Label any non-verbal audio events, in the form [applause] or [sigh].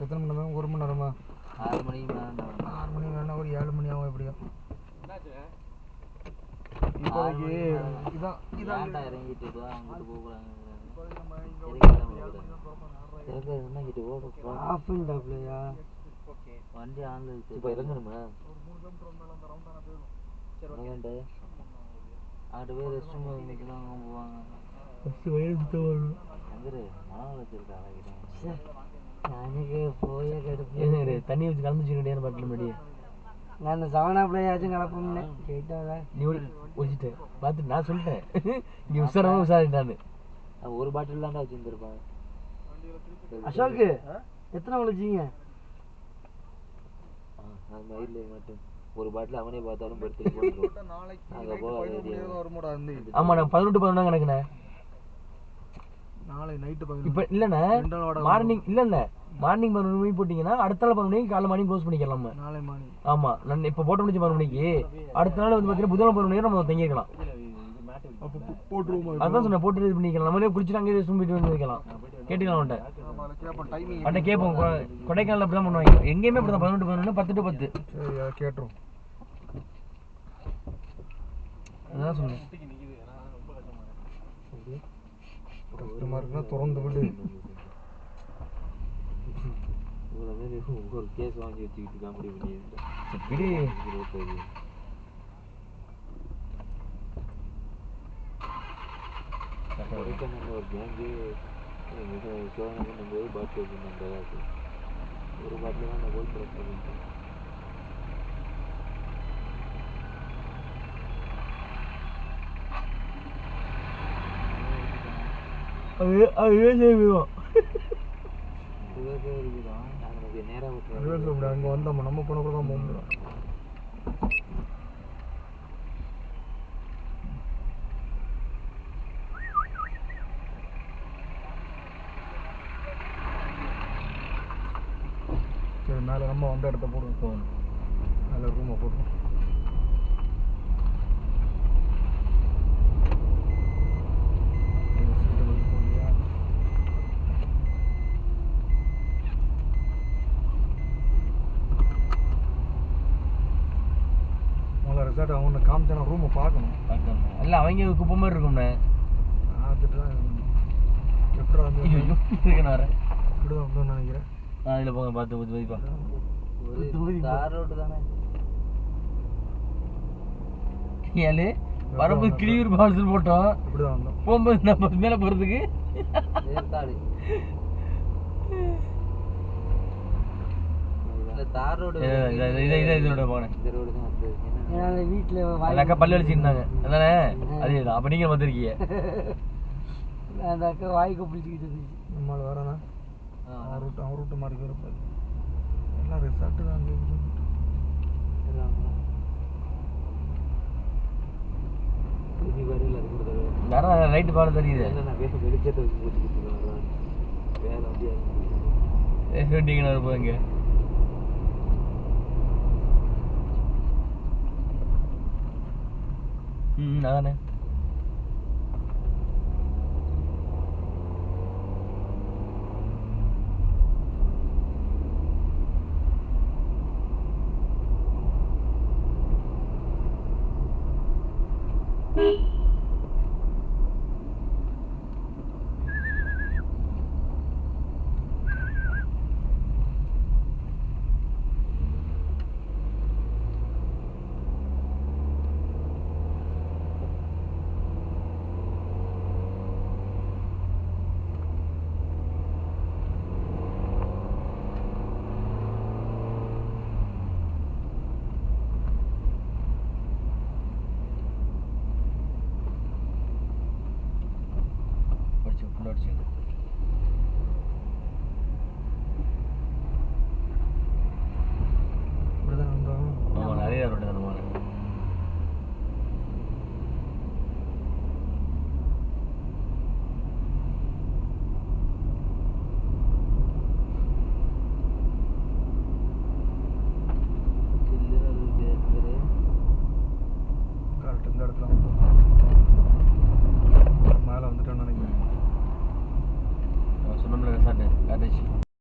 எத்தனை மணி நேரம்? ஒரு மணி நேரமா? ஆறு மணிக்கு மேலே. ஆறு மணி வேணா ஒரு ஏழு மணி ஆகும் எப்படியும் இப்போதைக்கு மணிக்கு மேலே. இதான் இதான் இறங்கிட்டு அங்கிட்டு போகக்கூடாது இப்போதைக்கு நம்ம இங்க ஒரு இறங்கிட்டு தான் ஏழு போகக்கூடாது. மணி நேரம் திறப்பாங்க. ஆறரை திறக்க இருந்தால் இங்கிட்டு போக ஆஃப் டாப்லையா வண்டி ஆன்ல இருக்கு இப்போ இறங்கணுமா? வேண்டாம் அங்கிட்டு போய் ரெஸ்ட் ரூம் நிற்கலாம் போவாங்க. ஃபஸ்ட்டு வயிறு சுத்தம் வரணும் எங்கிரு மனம் வச்சிருக்கா தண்ணி வச்சு கலந்து வச்சுக்கிட்டே பாட்டில் முன்னாடி? நான் அந்த சவனாப்பிள்ளையாச்சும் கலப்போம்னே கேட்டால நீ ஒழிச்சிட்ட. பார்த்துட்டு நான் சொல்லிட்டேன். விசாரமா விசாரிட்டான்னு. அவன் ஒரு பாட்டில் தான்டா வச்சுருந்துருப்பான். அசோக்கு எத்தனை மட்டும். ஒரு பாட்டில் அவனே பார்த்தாலும் நாளைக்கு அங்க போக பதினொரு வேண்டிய- மணி தான் வருமாடா இந்த இது. ஆமா நான் பதினெட்டு பதினொன்றா கணக்குண்ணே. நாளை நைட்டு இப்போ இல்லைண்ணே மார்னிங் இல்லை இல்லை மார்னிங் பதினொரு மணிக்கு போட்டிங்கன்னா அடுத்த நாள் பதினொரு மணிக்கு காலைல மார்னிங் க்ளோஸ் பண்ணிக்கலாம் நம்ம. நாளை மார்னிங் ஆமா நான் இப்போ போட்ட முடிச்சு பதினொரு மணிக்கு. அடுத்த நாள் வந்து பார்த்தீங்கன்னா புதன் பதினொரு மணிக்கு நம்ம போட்டுருவோமா அதான் சொன்னேன் போட்டு இது பண்ணிக்கலாம். நம்மளே குளிச்சுட்டு அங்கேயே ரெஸ்ட் போயிட்டு வந்து வைக்கலாம் கேட்டுக்கலாம் அவன்கிட்ட. அவன்கிட்ட கேட்போம். கொடைக்கானல் அப்படி தான் பண்ணுவாங்க. எங்கேயுமே அப்படி தான் பதினெட்டு பதினொன்று பத்து டு பத்து. கேட்டுரும் அதான் சொன்னேன். கஷ்டமா இருக்குன்னா திறந்து விடு. Por que son yo te digan por venir? ¿Te crees? Ahorita no lo ordené, en esa edición no me voy a batir de mandar así. Pero va a tener una vuelta para preguntar. A ver, a ver, se me va. நேராக அதுவே விட்டுறோம் சொல்ல அங்கே வந்தோம்? நம்ம போன கூட தான் போக முடியும். சரி மேலே நம்ம வந்த இடத்த போட்டு போகணும். மேலே ரூமை போட்டுருவோம் ரிசார்ட் அவங்க காமிச்சான ரூமை பார்க்கணும். இல்ல அவங்க குப்பை மாதிரி இருக்கும்ண்ணே எப்படி வந்து நினைக்கிறேன். ஆ இதில் போங்க பார்த்து ஊற்றி தார் தானே? ஏழு வரும்போது கிளியூர் பால்ஸ் போட்டோம். போகும்போது நம்ம மேலே போகிறதுக்கு ஏற்காடு இந்த தார் ரோடு இதை இதை இதை இதோட போனேன். இந்த ரோடு தான் வந்து என்ன ஏன்னா வீட்டில் அந்த அக்கா பல்லு அடிச்சிருந்தாங்க அதானே? அதே தான் அப்போ நீங்கள் வந்திருக்கீங்க. [laughs] அந்த அக்கா வாய் கொப்பளிச்சுக்கிட்டு இருந்துச்சு. நம்மளால் வரேண்ணா ரூட்டு அவன் ரூட்டு மாதிரி போயிருப்பாரு எல்லாம் ரிசார்ட்டு தான் அங்கே வேற ரைட்டு பாடம் தெரியுது. வெளிச்சத்தை வச்சு போட்டுக்கிட்டு வேலை அப்படியே 嗯，哪个呢？ब्लड शुगर